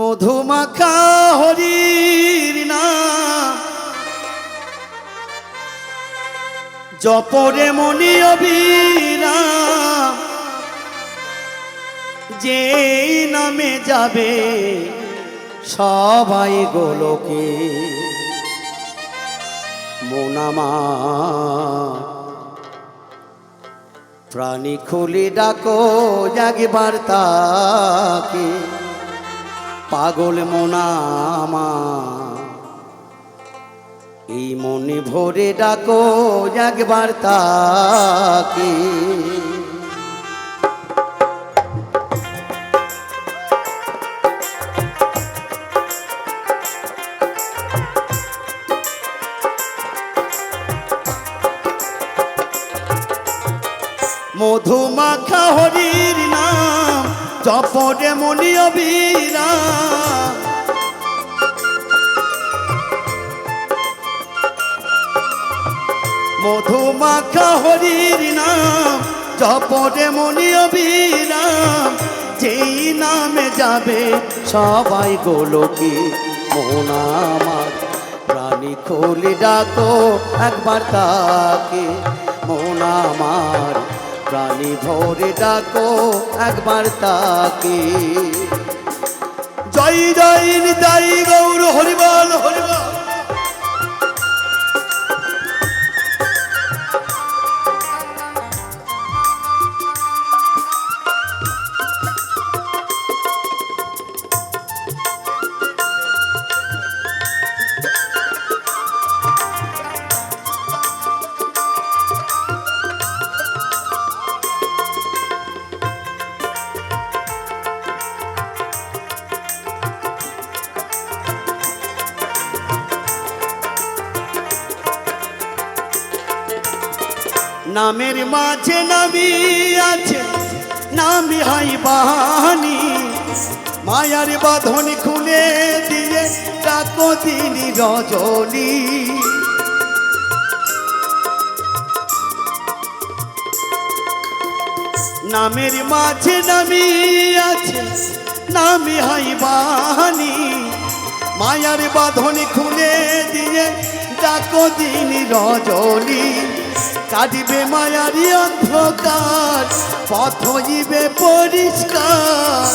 মধুমাখা হরির নাম। জপরে মনি অবিরাম। যে নামে যাবে সবাই গোলকে। মোনামা প্রাণী খুলে ডাকো জাগবার তাকে। পাগল মোনামা এই মনে ভরে ডাকো জাগবার তাকে। মধুমাখা হরির নাম জপরে মনি অবিরাম মধুমাখা হরির নাম জপরে মনি অবিরাম যেই নামে যাবে সবাই গোলকি মোনামার প্রাণী খোলি ডাকো, একবার তাকে। মোনামার প্রাণী ভরে ডাকো একবার তাকে। জয় জয় নিতাই গৌর হরিবল নামের মাঝে নামি আছে, নামি হাই বাহানি। মায়ার বাঁধন খুলে দিয়ে ডাকো তিনি রজনী। নামের মাঝে নামি আছে, নামি হাই বাহানি। মায়ার বাঁধন খুলে দিয়ে ডাকো দিন রজনী। কাটিবে মায়ারি অন্ধকার, পথ হইবে পরিষ্কার।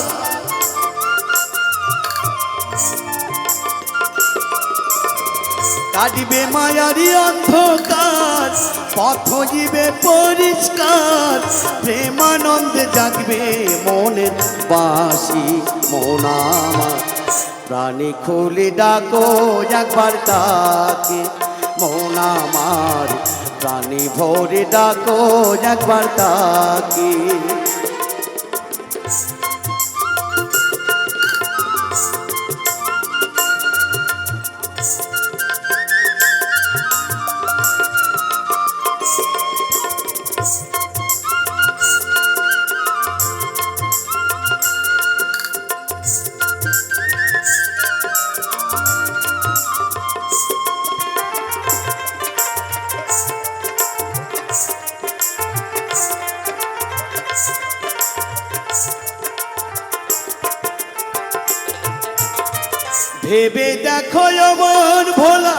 কাটিবে মায়ারি অন্ধকার, পথ হইবে পরিষ্কার। প্রেমানন্দে জাগবে মনের বাসি মনামার প্রাণী খুলে ডাকো একবার তাকে মনামার প্রাণী ভোরে ডাকো একবার তাকে। ভেবে দেখো আমার ভোলা,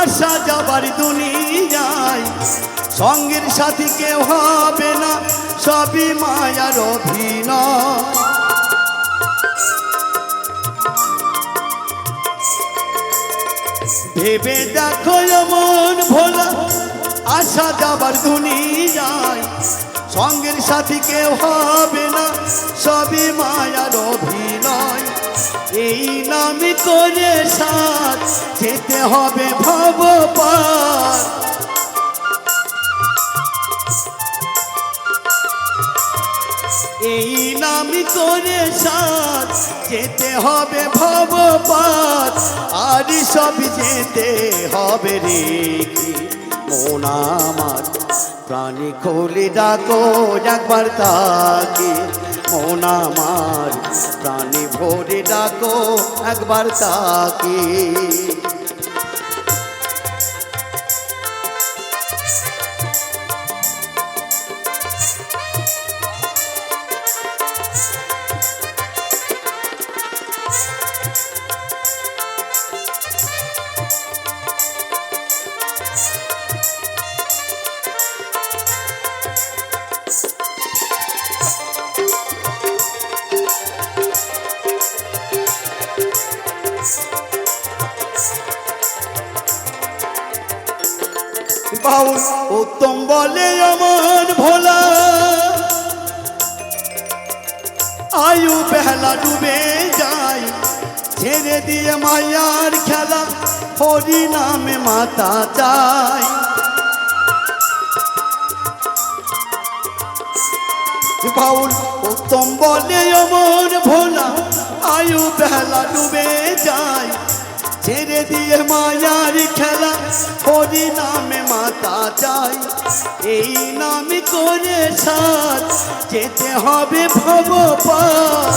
আশা যাবার দুনিয়ায়। সঙ্গের সাথী কেউ হবে না, সবই মায়ার অভিনয়। ভেবে দেখো ভোলা যাবার দুনিয়ায়। সঙ্গের সাথী কেউ হবে না, সবই মায়ার অভিনয়। এই নামে করে সাথ যেতে হবে ভবপার এই নামি করে সাথ যেতে হবে ভবপাত আর সব যেতে হবে রে মন আমার। প্রাণী খোলে ডাকো একবার তাকে। মন আমার প্রাণী ভরে ডাকো একবার তাকে। বাউল উত্তম বলে আমার ভোলা। আয়ু বেহলা ডুবে যায়, ছেড়ে দিয়ে মায়ার খেলা, হরি নামে মাতা চায় বাউল উত্তম বলে অমর ভোলা, আয়ু বেলা ডুবে যায় ছেড়ে দিয়ে মায়ার খেলা হরি নামে মাতা চাই। এই নামে করে সাথ যেতে হবে ভগবান।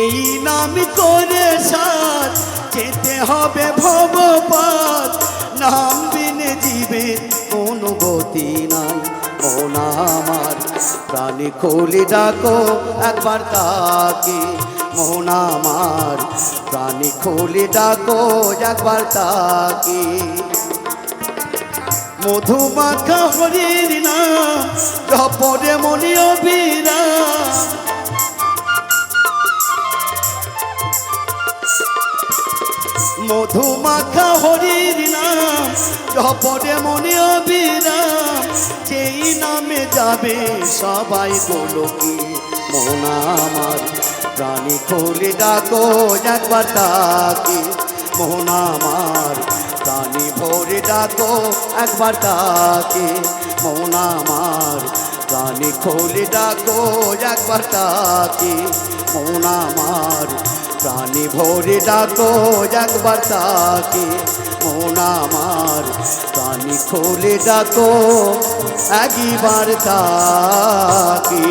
এই নাম করে সার যেতে হবে ভগবান। নাম বিনে জীবের কোনো গতি নাই, মন আমার প্রাণী খুলি ডাকো, একবার তাকে মোহন আমার। প্রাণী খুলি ডাকো, একবার তাকে। মধুমাখা হরির না জপরে মনি মধুমাখা হরির নাম, জপরে মনে অবিরাম। যেই নামে যাবে সবাই গোলকি মন আমার প্রাণী খোলে ডাকো, একবার তাকে। মন আমার প্রাণী ভরে ডাকো, একবার তাকে। মন আমার প্রাণী খোলে ডাকো, একবার তাকে। মন আমার প্রাণী ভরে ডাকো একবার তাকে মন আমার কানি খোলে ডাকো একবার তাকে।